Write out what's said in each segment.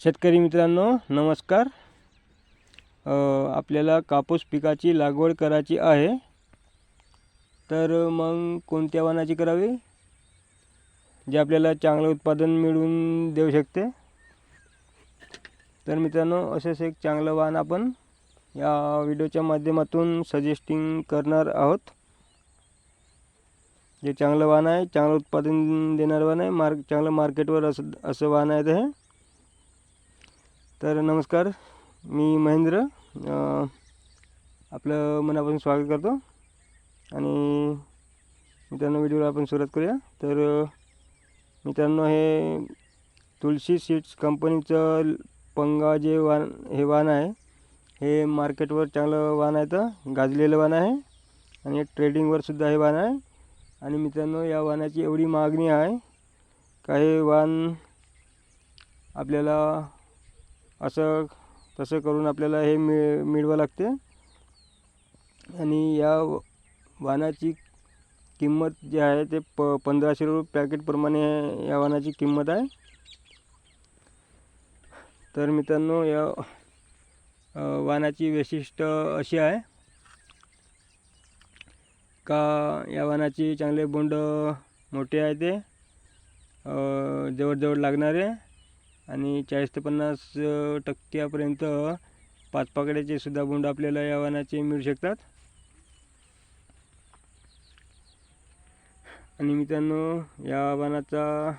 शेतकरी मित्रांनो नमस्कार. आपल्याला कापूस पिकाची लागवड करायची आहे. तर मग कोणत्या वाणाची करावी? जे आपल्याला चांगलं उत्पादन मिळवून देऊ शकते. तर मित्रांनो असेच एक चांगलं वाण आपण या व्हिडिओच्या माध्यमातून सजेस्टिंग करणार आहोत. जे चांगलं वाहन आहे चांगलं उत्पादन देणारं वाहन आहे मार्क चांगलं मार्केटवर असं असं वाहन आहे ते. हे तर नमस्कार मी महेंद्र आपलं मनापासून स्वागत करतो. आणि मित्रांनो व्हिडिओला आपण सुरुवात करूया. तर मित्रांनो हे तुलसी सीड्स कंपनीचं पंगा जे वाहन हे वाहन आहे हे मार्केटवर चांगलं वाहन आहे तर गाजलेलं वाहन आहे. आणि ट्रेडिंगवर सुद्धा हे वाहन आहे. आणि मित्रांनो या वाहनाची एवढी मागणी आहे का हे आपल्याला असं तसं करून आपल्याला हे मिळ मिळवावं लागते. आणि या वाहनाची किंमत जी आहे ते प पंधराशे रुपये पॅकेटप्रमाणे या वाहनाची किंमत आहे. तर मित्रांनो या वाहनाची वैशिष्ट्य अशी आहे. का या वाहनाची चांगले बोंड मोठे आहे ते. जवळजवळ लागणारे. आणि चाळीस ते पन्नास टक्क्यापर्यंत पाच पाकड्याचे सुद्धा बोंड आपल्याला या वाहनाचे मिळू शकतात. आणि मित्रांनो या वाहनाचा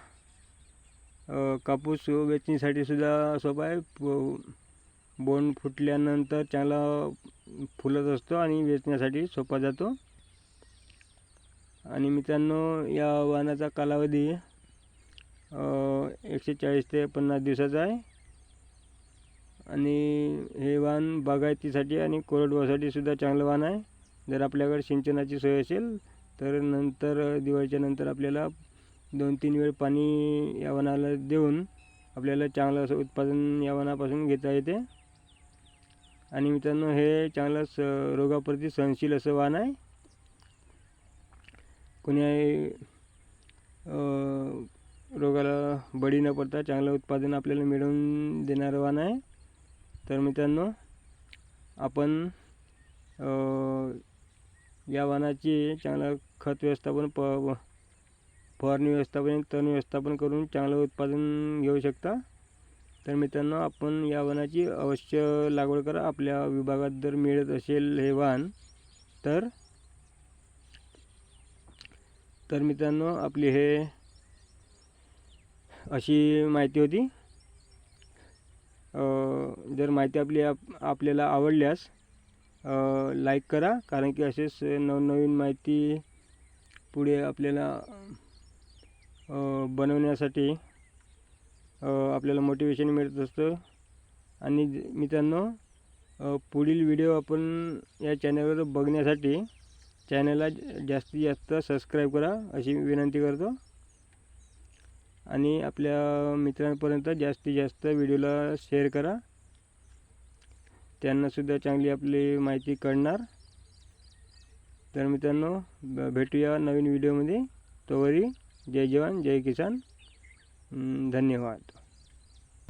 कापूस वेचणीसाठी सुद्धा सोपा आहे. बोंड फुटल्यानंतर चांगला फुलत असतो आणि वेचण्यासाठी सोपा जातो. आणि मित्रांनो या वाहनाचा कालावधी एकशे चाळीस ते पन्नास दिवसाचं आहे. आणि हे वाण बागायतीसाठी आणि कोरडवासाठी सुद्धा चांगलं वाण आहे. जर आपल्याकडे सिंचनाची सोय असेल तर नंतर दिवाळीच्या नंतर आपल्याला दोन तीन वेळ पाणी या वनाला देऊन आपल्याला चांगलं असं उत्पादन या वनापासून घेता येते. आणि मित्रांनो हे चांगलं स रोगाप्रती सहनशील असं वाण आहे. कोणी रोगाला बळी न पडता चांगलं उत्पादन आपल्याला मिळवून देणारं वाण आहे. तर मित्रांनो आपण या वाणाची चांगलं खत व्यवस्थापन प फवारणी व्यवस्थापन तण व्यवस्थापन करून चांगलं उत्पादन घेऊ शकता. तर मित्रांनो आपण या वाणाची अवश्य लागवड करा. आपल्या विभागात जर मिळत असेल हे वाण तर तर मित्रांनो आपली हे अशी माहिती होती. जर माहिती आपली आप आपल्याला आवडल्यास लाईक करा. कारण की असेच नवनवीन माहिती पुढे आपल्याला बनवण्यासाठी आपल्याला मोटिवेशन मिळत असतं. आणि मित्रांनो पुढील व्हिडिओ आपण या चॅनलवर बघण्यासाठी चॅनलला जास्तीत जास्त सबस्क्राईब करा अशी विनंती करतो. आणि आपल्या मित्रांपर्यंत जास्तीत जास्त व्हिडिओला शेअर करा. त्यांनासुद्धा चांगली आपली माहिती कळणार. तर मित्रांनो भेटूया नवीन व्हिडिओमध्ये. तोवरी जय जवान जय किसान. धन्यवाद.